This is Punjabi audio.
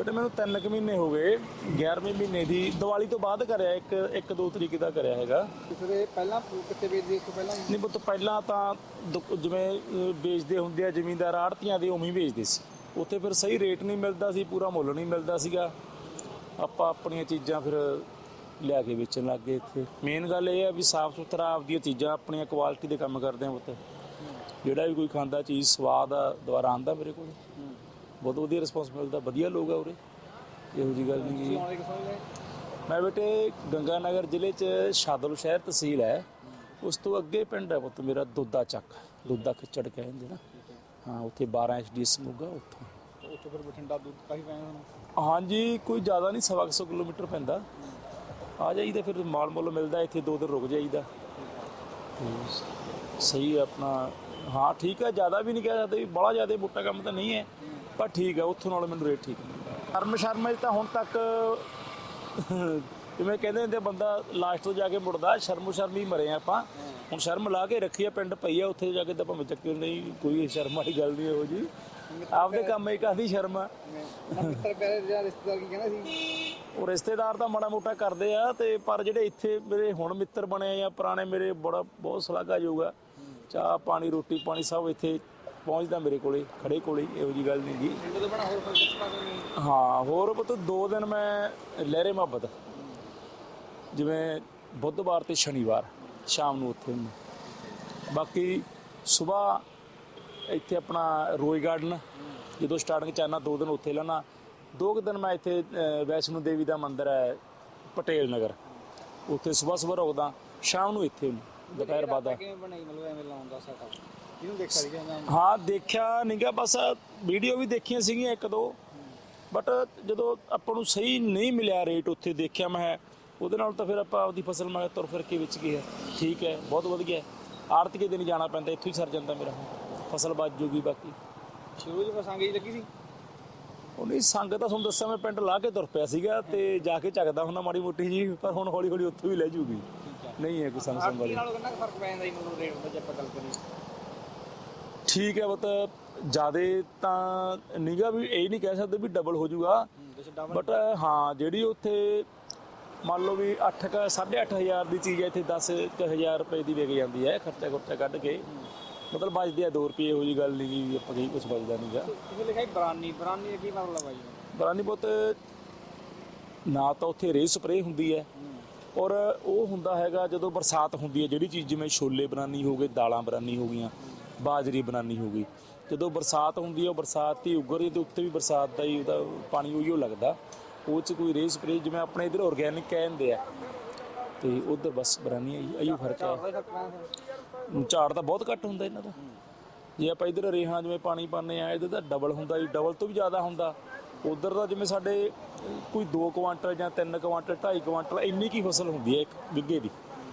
ਬੇਟੇ ਮੈਨੂੰ 3 ਕੁ ਮਹੀਨੇ ਹੋ ਗਏ। 11ਵੇਂ ਮਹੀਨੇ ਦੀ ਦੀਵਾਲੀ ਤੋਂ ਬਾਅਦ ਕਰਿਆ ਇੱਕ ਇੱਕ ਦੋ ਤਰੀਕ ਦਾ ਕਰਿਆ ਹੈਗਾ। ਕਿਸੇ ਪਹਿਲਾਂ ਕਿੱਥੇ ਵੇਚਦੇ ਇਸ ਤੋਂ ਪਹਿਲਾਂ? ਨਹੀਂ ਪੁੱਤ ਪਹਿਲਾਂ ਤਾਂ ਦੁ- ਜਿਵੇਂ ਅਹ, ਵੇਚਦੇ ਹੁੰਦੇ ਆ ਜ਼ਮੀਂਦਾਰ ਆੜਤੀਆਂ ਦੇ ਉਵੇਂ ਹੀ ਵੇਚਦੇ ਸੀ। ਉੱਥੇ ਫਿਰ ਸਹੀ ਰੇਟ ਨਹੀਂ ਮਿਲਦਾ ਸੀ ਪੂਰਾ ਮੁੱਲ ਨਹੀਂ ਮਿਲਦਾ ਸੀਗਾ। ਆਪਾਂ ਆਪਣੀਆਂ ਚੀਜ਼ਾਂ ਫਿਰ ਲਿਆ ਕੇ ਵੇਚਣ ਲੱਗ ਗਏ ਇੱਥੇ। ਮੇਨ ਗੱਲ ਇਹ ਆ ਵੀ ਸਾਫ਼ ਸੁਥਰਾ ਆਪਦੀਆਂ ਚੀਜ਼ਾਂ ਆਪਣੀਆਂ ਕੁਆਲਿਟੀ ਦੇ ਕੰਮ ਕਰਦੇ ਆ ਪੁੱਤ। ਜਿਹੜਾ ਵੀ ਕੋਈ ਖਾਂਦਾ ਚੀਜ਼ ਸਵਾਦ ਆ ਦੁਬਾਰਾ ਆਂਦਾ ਮੇਰੇ ਕੋਲ। ਬਹੁਤ ਵਧੀਆ ਰਿਸਪੌਂਸ ਮਿਲਦਾ ਵਧੀਆ ਲੋਕ ਆ ਉਰੇ। ਇਹੋ ਜੀ ਗੱਲ ਨਹੀਂ ਨੇ ਮੈਂ ਬੇਟੇ ਗੰਗਾ ਨਗਰ ਜ਼ਿਲ੍ਹੇ 'ਚ ਸ਼ਾਦਲ ਸ਼ਹਿਰ ਤਹਿਸੀਲ ਹੈ। ਉਸ ਤੋਂ ਅੱਗੇ ਪਿੰਡ ਹੈ ਪੁੱਤ ਮੇਰਾ ਦੁੱਦਾ ਚੱਕ। ਦੁੱਦਾ ਖਿੱਚੜ ਕਹਿੰਦੇ ਨਾ। ਹਾਂ ਉੱਥੇ 12 ਐਚਡੀਐਸ ਮੁੱਗਾ ਉੱਥੋਂ। ਉੱਥੇ ਫਿਰ ਬਠਿੰਡਾ ਦੂਰ ਕਾਫੀ ਪਏ ਹੁਣ ਹਾਂਜੀ ਕੋਈ ਜ਼ਿਆਦਾ ਨਹੀਂ ਸਵਾ ਕੁ ਸੌ ਕਿਲੋਮੀਟਰ ਪੈਂਦਾ। ਆ ਜਾਈਦਾ ਫਿਰ ਮਾਲ ਮੁੱਲ ਮਿਲਦਾ ਇੱਥੇ ਦੋ ਦਿਨ ਰੁਕ ਜਾਈਦਾ। ਸਹੀ ਆਪਣਾ। ਹਾਂ ਠੀਕ ਹੈ ਜ਼ਿਆਦਾ ਵੀ ਨਹੀਂ ਕਹਿ ਸਕਦੇ ਵੀ ਬੜਾ ਜ਼ਿਆਦਾ ਬੁੱਟਾ ਕੰਮ ਤਾਂ ਨਹੀਂ ਹੈ। ਪਰ ਠੀਕ ਹੈ ਉੱਥੋਂ ਨਾਲ ਮੈਨੂੰ ਰੇਟ ਠੀਕ ਸ਼ਰਮ ਸ਼ਰਮ ਤਾਂ ਹੁਣ ਤੱਕ ਜਿਵੇਂ ਕਹਿੰਦੇ ਹੁੰਦੇ ਬੰਦਾ ਲਾਸਟ ਤੋਂ ਜਾ ਕੇ ਮੁੜਦਾ ਸ਼ਰਮੋ ਸ਼ਰਮ ਹੀ ਮਰੇ ਆਪਾਂ। ਹੁਣ ਸ਼ਰਮ ਲਾ ਕੇ ਰੱਖੀ ਆ ਪਿੰਡ ਪਈ ਆ ਉੱਥੇ ਜਾ ਕੇ ਤਾਂ ਭਾਵੇਂ ਚੱਕੇ ਨਹੀਂ ਕੋਈ ਸ਼ਰਮ ਵਾਲੀ ਗੱਲ ਨਹੀਂ ਇਹੋ ਜੀ ਆਪਦੇ ਕੰਮ ਹੀ ਕਾਹਦੀ ਸ਼ਰਮ ਆ? ਨਾ ਮਿੱਤਰ ਪਿਆਰੇ ਜਾਂ ਰਿਸ਼ਤੇਦਾਰ ਕੀ ਕਹਿੰਦਾ ਸੀ? ਉਹ ਰਿਸ਼ਤੇਦਾਰ ਤਾਂ ਮਾੜਾ ਮੋਟਾ ਕਰਦੇ ਆ ਤੇ ਪਰ ਜਿਹੜੇ ਇੱਥੇ ਮੇਰੇ ਹੁਣ ਮਿੱਤਰ ਬਣੇ ਆ ਪੁਰਾਣੇ ਮੇਰੇ ਬੜਾ ਬਹੁਤ ਸ਼ਲਾਘਾਯੋਗ ਆ। ਚਾਹ ਪਾਣੀ ਰੋਟੀ ਪਾਣੀ ਸਭ ਇੱਥੇ ਪਹੁੰਚਦਾ ਮੇਰੇ ਕੋਲੇ ਖੜੇ ਕੋਲੇ ਹੀ, ਇਹੋ ਜੀ ਗੱਲ ਨਹੀਂ ਜੀ ਹਾਂ ਹੋਰ ਪੁੱਤ ਦੋ ਦਿਨ ਮੈਂ ਲਹਿਰੇ ਮੁਹੱਬਤ। ਜਿਵੇਂ ਬੁੱਧਵਾਰ ਤੇ ਸ਼ਨੀਵਾਰ ਸ਼ਾਮ ਨੂੰ ਉੱਥੇ ਹੁੰਦੇ। ਬਾਕੀ ਸਵੇਰ ਇੱਥੇ ਆਪਣਾ ਰੋਜ਼ ਗਾਰਡਨ ਜਦੋਂ ਸਟਾਰਟਿੰਗ ਚ ਆਉਣਾ ਦੋ ਦਿਨ ਉੱਥੇ ਲੈਣਾ ਦੋ ਕੁ ਦਿਨ ਮੈਂ ਇੱਥੇ ਅਹ, ਵੈਸ਼ਨੋ ਦੇਵੀ ਦਾ ਮੰਦਿਰ ਹੈ ਪਟੇਲ ਨਗਰ। ਉੱਥੇ ਸਵੇਰ ਸਵੇਰ ਰੋਕਦਾ ਸ਼ਾਮ ਨੂੰ ਇੱਥੇ ਹੁੰਦਾ, ਦੁਪਹਿਰ ਬਾਅਦ ਆ। ਕਿਵੇਂ ਬਣਾਈ ਮਤਲਬ ਐਵੇਂ ਲਾਉਣ ਦਾ ਸੈਟਅਪ ਜਿਹਨੂੰ ਦੇਖਿਆ ਸੀ ਕਹਿੰਦਾ ਹਾਂ ਦੇਖਿਆ ਨਹੀਂਗਾ ਬਸ ਵੀਡੀਓ ਵੀ ਦੇਖੀਆਂ ਸੀਗੀਆਂ ਇੱਕ ਦੋ। ਬਟ ਜਦੋਂ ਆਪਾਂ ਨੂੰ ਸਹੀ ਨਹੀਂ ਮਿਲਿਆ ਰੇਟ ਉੱਥੇ ਦੇਖਿਆ ਮੈਂ ਉਹਦੇ ਨਾਲ ਤਾਂ ਫਿਰ ਆਪਾਂ ਆਪਦੀ ਫਸਲ ਮੈਂ ਤੁਰ ਫਿਰ ਕੇ ਵਿੱਚ ਗਿਆ ਠੀਕ ਹੈ ਬਹੁਤ ਵਧੀਆ। ਆੜਤੀਏ ਦੇ ਨਹੀਂ ਜਾਣਾ ਪੈਂਦਾ ਇੱਥੋਂ ਹੀ ਸਰ ਜਾਂਦਾ ਮੇਰਾ ਫਸਲ ਬਚ ਜੂਗੀ ਬਾਕੀ। ਸ਼ੁਰੂ ਚ ਪਸੰਦ ਹੀ ਲੱਗੀ ਸੀ? ਉਹ ਨਹੀਂ ਸੰਗ ਤਾਂ ਤੁਹਾਨੂੰ ਦੱਸਿਆ ਮੈਂ ਪਿੰਡ ਲਾ ਕੇ ਤੁਰ ਪਿਆ ਸੀਗਾ ਤੇ ਜਾ ਕੇ ਚੱਕਦਾ ਹੁੰਦਾ ਮਾੜੀ ਮੋਟੀ ਜੀ ਪਰ ਹੁਣ ਹੌਲੀ ਹੌਲੀ ਉੱਥੋਂ ਵੀ ਲੈ ਜੂਗੀ। ਨਹੀਂ ਹੈ ਕੋਈ ਸੰਗ ਸੰਗ ਕੀ ਵਾਲੀ। ਨਾਲੋਂ ਕਿੰਨਾ ਕੁ ਫ਼ਰਕ ਪੈ ਜਾਂਦਾ ਜੀ ਮਤਲਬ ਰੇਟ ਦਾ ਜੇ ਆਪਾਂ ਗੱਲ ਕਰੀਏ? ਠੀਕ ਹੈ ਬਤ ਜਿਆਦੇ ਤਾਂ ਨਿਗਾ ਵੀ ਇਹ ਨਹੀਂ ਕਹਿ ਸਕਦੇ ਵੀ ਡਬਲ ਹੋ ਜਾਊਗਾ। ਬਟ ਹਾਂ ਜਿਹੜੀ ਉੱਥੇ ਮੰਨ ਲਓ ਵੀ 8 ਕ 8500 ਦੀ ਚੀਜ਼ ਹੈ ਇੱਥੇ 10000 ਰੁਪਏ ਦੀ ਵਿਕ ਜਾਂਦੀ ਹੈ ਖਰਚਾ ਖਰਚਾ ਕੱਢ ਕੇ। ਮਤਲਬ ਬਚਦੇ ਆ 2 ਰੁਪਏ ਜੀ ਗੱਲ ਨਹੀਂ ਵੀ ਆਪਾਂ ਕਹੀ ਕੁਝ ਬਚਦਾ ਨਹੀਂਗਾ ਤੁਸੀਂ ਲਿਖਿਆ ਬਰਾਨੀ ਬਰਾਨੀ ਕੀ ਮਤਲਬ ਆ ਜੀ? ਬਰਾਨੀ ਪੁੱਤ ਨਾ ਤਾਂ ਉੱਥੇ ਰੇ ਸਪਰੇ ਹੁੰਦੀ ਹੈ। ਔਰ ਉਹ ਹੁੰਦਾ ਹੈਗਾ ਜਦੋਂ ਬਰਸਾਤ ਹੁੰਦੀ ਹੈ, ਜਿਹੜੀ ਚੀਜ਼ ਜਿਵੇਂ ਛੋਲੇ ਬਰਾਨੀ ਹੋ ਗਏ, ਦਾਲਾਂ ਬਰਾਨੀ ਹੋ ਗਈਆਂ, ਬਾਜਰੀ ਬਰਾਨੀ ਹੋ ਗਈ, ਜਦੋਂ ਬਰਸਾਤ ਹੁੰਦੀ ਹੈ, ਉਹ ਬਰਸਾਤ ਹੀ ਉੱਗਰ ਦੇ ਉੱਤੇ ਵੀ ਬਰਸਾਤ ਦਾ ਹੀ ਉਹਦਾ ਪਾਣੀ ਉਹੀਓ ਲੱਗਦਾ। ਉਹ ਚ ਕੋਈ ਰੇ ਸਪਰੇ ਜਿਵੇਂ ਆਪਣੇ ਇਧਰ ਆਰਗੈਨਿਕ ਕਹਿੰਦੇ ਆ। ਤੇ ਉਧਰ ਬਸ ਬਰਾਨੀ ਹੈ ਆਈਓ ਫ਼ਰਕ ਹੈ ਫ਼ਰਕ ਪੈਂਦਾ ਝਾੜ ਤਾਂ ਬਹੁਤ ਘੱਟ ਹੁੰਦਾ ਇਹਨਾਂ ਦਾ। ਜੇ ਆਪਾਂ ਇਧਰ ਰੇਹਾਂ ਜਿਵੇਂ ਪਾਣੀ ਪਾਉਂਦੇ ਆ, ਇਹਦਾ ਤਾਂ ਡਬਲ ਹੁੰਦਾ ਜੀ ਡਬਲ ਤੋਂ ਵੀ ਜ਼ਿਆਦਾ ਹੁੰਦਾ। ਉਧਰ ਦਾ ਜਿਵੇਂ ਸਾਡੇ ਕੋਈ 2 ਕੁਆਂਟਲ ਜਾਂ 3 ਕੁਆਂਟਲ 2.5 ਕੁਆਂਟਲ, ਇੰਨੀ ਕੀ ਫਸਲ ਹੁੰਦੀ ਹੈ ਇੱਕ ਵਿੱਗੇ ਦੀ?